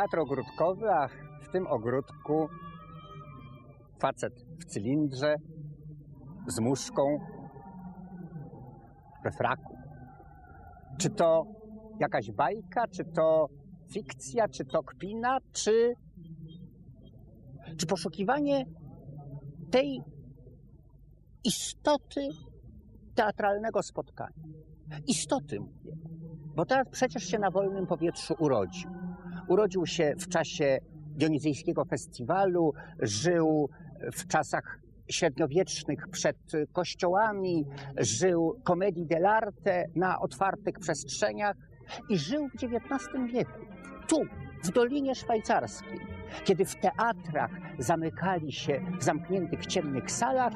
Teatr ogródkowy, a w tym ogródku facet w cylindrze, z muszką, we fraku. Czy to jakaś bajka, czy to fikcja, czy to kpina, czy, czy poszukiwanie tej istoty teatralnego spotkania? Istoty mówię, bo teatr przecież się na wolnym powietrzu urodził. Urodził się w czasie Dionizyjskiego Festiwalu, żył w czasach średniowiecznych przed kościołami, żył komedii dell'arte na otwartych przestrzeniach i żył w XIX wieku. Tu, w Dolinie Szwajcarskiej, kiedy w teatrach zamykali się w zamkniętych, ciemnych salach,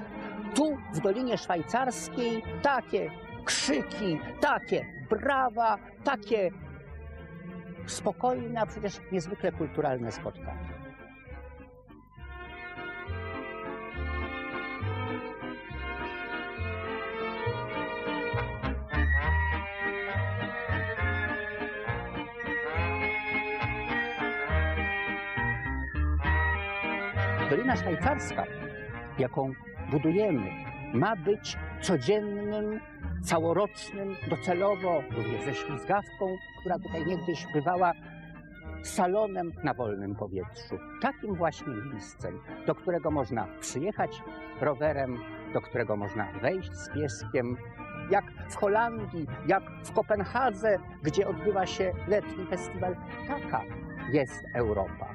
tu, w Dolinie Szwajcarskiej, takie krzyki, takie brawa, takie spokojne, a przecież niezwykle kulturalne spotkania. Dolina Szwajcarska, jaką budujemy, ma być codziennym, całorocznym, docelowo również ze ślizgawką, która tutaj niegdyś bywała salonem na wolnym powietrzu. Takim właśnie miejscem, do którego można przyjechać rowerem, do którego można wejść z pieskiem, jak w Holandii, jak w Kopenhadze, gdzie odbywa się letni festiwal. Taka jest Europa.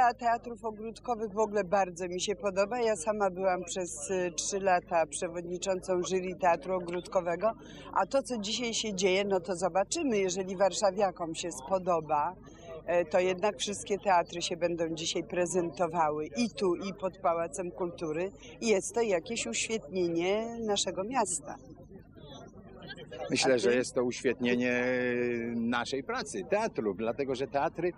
Idea teatrów ogródkowych w ogóle bardzo mi się podoba. Ja sama byłam przez y, trzy lata przewodniczącą jury teatru ogródkowego, a to, co dzisiaj się dzieje, no to zobaczymy. Jeżeli warszawiakom się spodoba, e, to jednak wszystkie teatry się będą dzisiaj prezentowały i tu, i pod Pałacem Kultury. I jest to jakieś uświetnienie naszego miasta. Myślę, że jest to uświetnienie naszej pracy, teatru, dlatego że teatry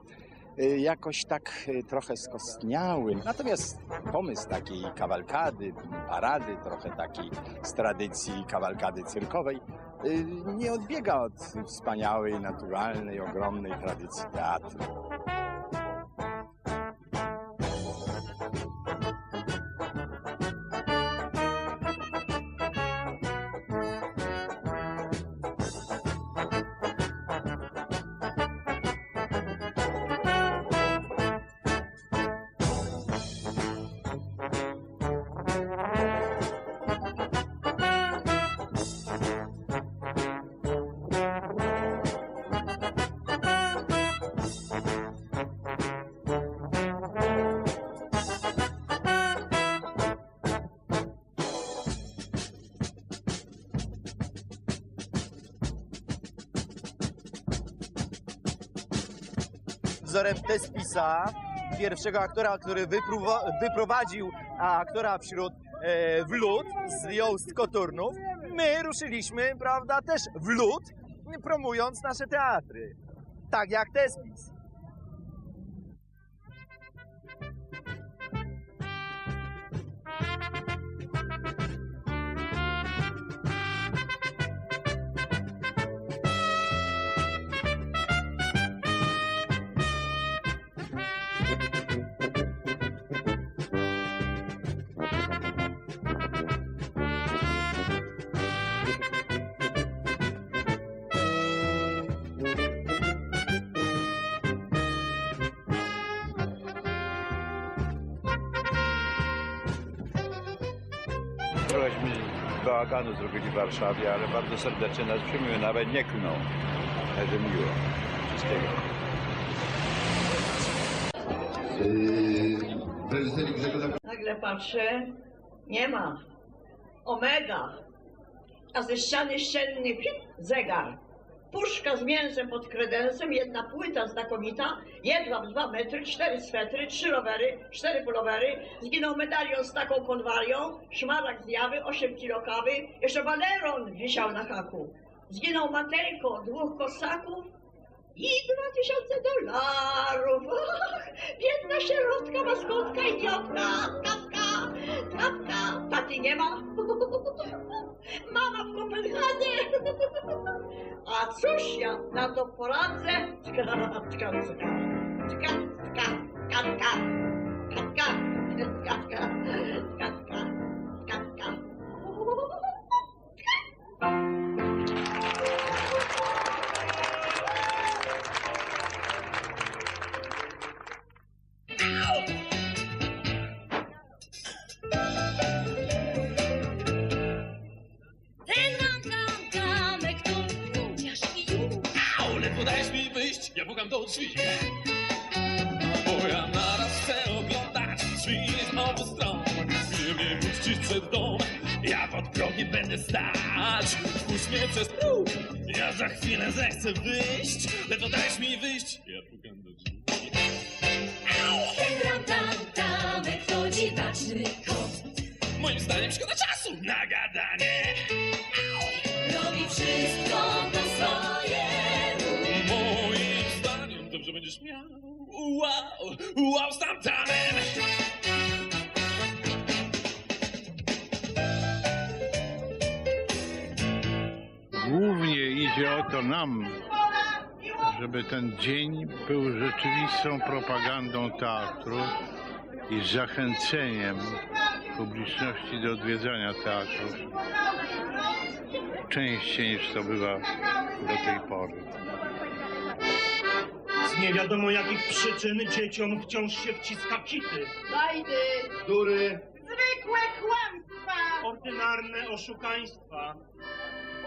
jakoś tak y, trochę skostniały. Natomiast pomysł takiej kawalkady, parady, trochę takiej z tradycji kawalkady cyrkowej, y, nie odbiega od wspaniałej, naturalnej, ogromnej tradycji teatru. Wzorem Tespisa, pierwszego aktora, który wyprowadził aktora wśród e, w lód, zdjął z koturnów. My ruszyliśmy, prawda, też w lód, promując nasze teatry. Tak jak Tespis. Trochęśmy bałaganu zrobili w Warszawie, ale bardzo serdecznie nas przyjmują, nawet nie klną. Także miło. Wszystkiego. Nagle patrzę, nie ma. Omega. A ze ściany ściennej pip, zegar. Puszka z mięsem pod kredensem, jedna płyta znakomita, jedwab dwa metry, cztery swetry, trzy rowery, cztery pulowery, zginął medalion z taką konwalią, szmaragd z jawy, osiem kilo kawy, jeszcze baleron wisiał na haku. Zginął matejko, dwóch kosaków i dwa tysiące dolarów. Ach, biedna środka, maskotka, idiotka, katka, katka, taty nie ma. Mama w Kopenhadze. A cóż ja na to poradzę? Tka, tka, tka, tka, tka, katka, katka, katka, katka, katka. Drzwi. Bo ja naraz chcę oglądać drzwi z obu stron. Nie mnie puścić przed dom, ja pod progiem będę stać. Wpuść mnie przez próg, ja za chwilę zechcę wyjść. Ledwo dajesz mi wyjść, ja pukam do drzwi. Ten tam tam tamek to dziwaczny kot. Moim zdaniem szkoda czasu na gadanie. Robi wszystko będziesz miał. Wow, wow. Głównie idzie o to nam, żeby ten dzień był rzeczywistą propagandą teatru i zachęceniem publiczności do odwiedzania teatrów częściej niż to bywa do tej pory. Z nie wiadomo jakich przyczyn dzieciom wciąż się wciska kity. Bajdy. Dury. Zwykłe kłamstwa. Ordynarne oszukaństwa.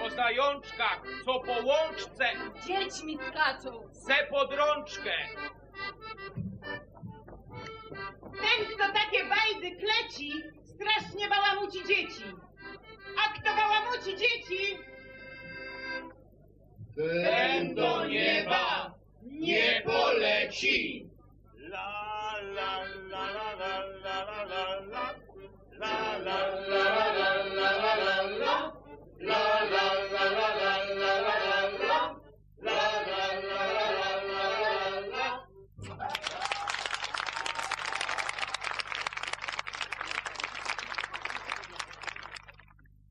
O zajączkach, co po łączce, Dziećmi skaczą. se pod rączkę. Ten, kto takie bajdy kleci, strasznie bałamuci dzieci. A kto bałamuci dzieci, Ten do nieba nie poleci. La la la la la la la la la. La la La la la la la la la. La la la la la la la la la. La la la la la la la la.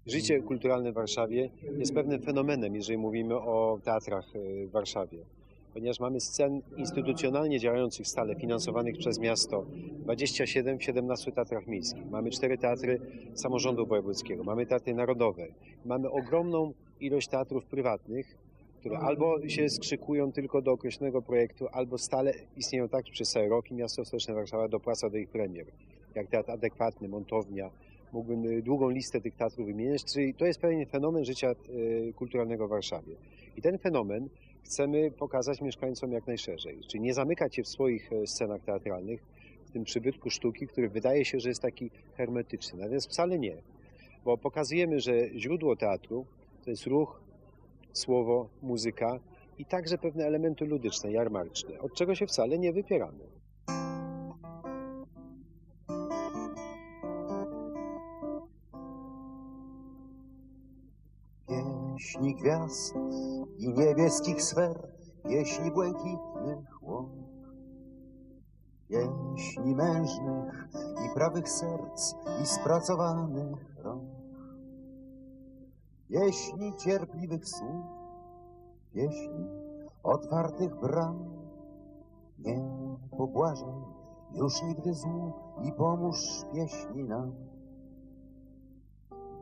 Życie kulturalne w Warszawie jest pewnym fenomenem, jeżeli mówimy o teatrach e, w Warszawie. Ponieważ mamy scen instytucjonalnie działających stale, finansowanych przez miasto, 27 w 17 teatrach miejskich. Mamy cztery teatry samorządu wojewódzkiego, mamy teatry narodowe. Mamy ogromną ilość teatrów prywatnych, które albo się skrzykują tylko do określonego projektu, albo stale istnieją tak przez cały rok i miasto stołeczne Warszawa dopłaca do ich premier. Jak Teatr Adekwatny, Montownia, mógłbym y, długą listę tych teatrów wymieniać, czyli to jest pewien fenomen życia y, kulturalnego w Warszawie. I ten fenomen chcemy pokazać mieszkańcom jak najszerzej, czyli nie zamykać się w swoich e, scenach teatralnych, w tym przybytku sztuki, który wydaje się, że jest taki hermetyczny. Natomiast wcale nie, bo pokazujemy, że źródło teatru to jest ruch, słowo, muzyka i także pewne elementy ludyczne, jarmarczne, od czego się wcale nie wypieramy. Pieśni gwiazd i niebieskich sfer, pieśni błękitnych łąk. Pieśni mężnych i prawych serc i spracowanych rąk. Pieśni cierpliwych słów, pieśni otwartych bram. Nie pobłażaj już nigdy złu i pomóż pieśni nam.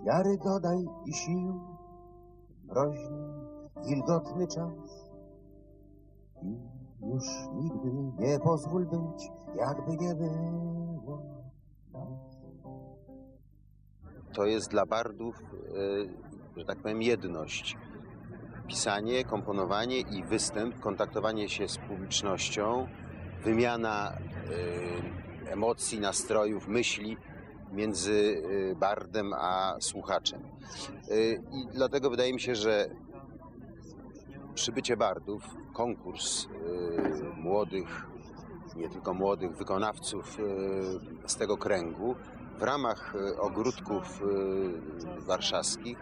Wiary dodaj i sił, mroźny, wilgotny czas. I już nigdy nie pozwól być, jakby nie było nas. to jest dla bardów, e, że tak powiem, jedność. Pisanie, komponowanie i występ, kontaktowanie się z publicznością, wymiana e, emocji, nastrojów, myśli między e, bardem a słuchaczem. E, I dlatego wydaje mi się, że przybycie bardów, konkurs e, młodych, nie tylko młodych wykonawców z tego kręgu w ramach ogródków warszawskich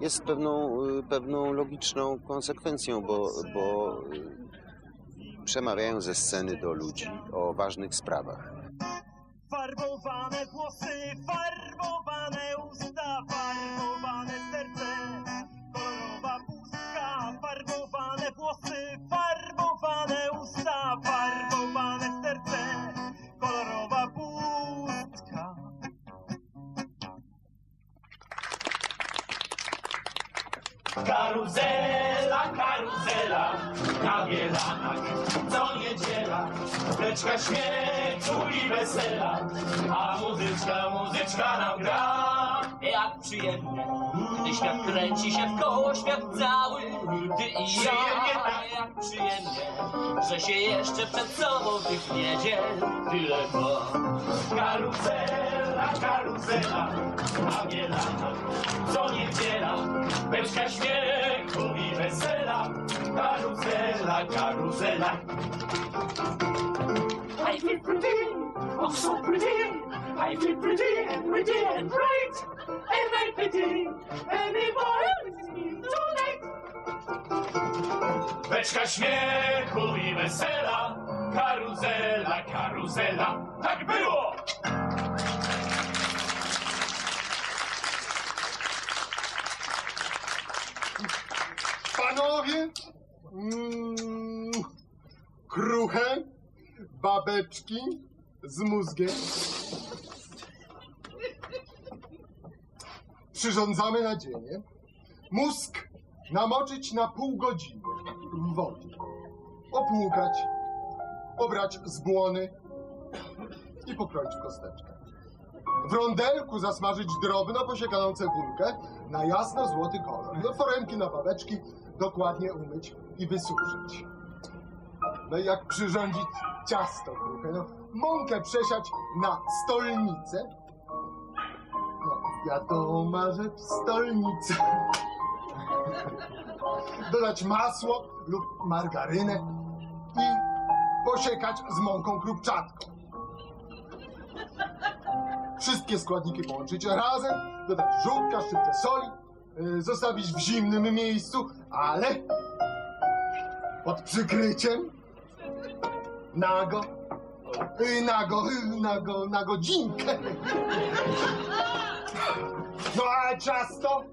jest pewną, pewną logiczną konsekwencją, bo, bo przemawiają ze sceny do ludzi o ważnych sprawach. Farbowane włosy, farbowane usta, farbowane serce, kolorowa pustka, farbowane włosy, farbowane usta, farbowane serce, kolorowa pustka. Karuzela, karuzela, na bielanach, co niedziela, beczka śmiechu i wesela, a muzyczka, muzyczka nam gra. Jak przyjemnie, gdy świat kręci się w koło, świat cały, ty i ja. Przyjemnie tak. Jak przyjemnie, że się jeszcze przed sobą tych niedziel tyle to. Karuzela, karuzela, na bielanach, co niedziela, beczka śmiechu i wesela, karuzela, karuzela. I feel pretty, oh so pretty. I feel pretty and pretty and bright. And I pity anybody tonight. Beczka śmiechu i wesela, karuzela, karuzela. Tak było! Panowie, mm, kruche, babeczki z mózgiem. Przyrządzamy nadzienie. Mózg namoczyć na pół godziny w wodzie. Opłukać, obrać z błony i pokroić w kosteczkę. W rondelku zasmażyć drobno posiekaną cebulkę na jasno-złoty kolor. No, foremki na babeczki dokładnie umyć i wysuszyć. No jak przyrządzić ciasto kruche, no mąkę przesiać na stolnicę. No, wiadoma rzecz, stolnicę. Dodać masło lub margarynę i posiekać z mąką krupczatką. Wszystkie składniki połączyć razem, dodać żółtka, szczyptę soli, yy, zostawić w zimnym miejscu, ale pod przykryciem nago, yy, nago, nago, na godzinkę. No a ciasto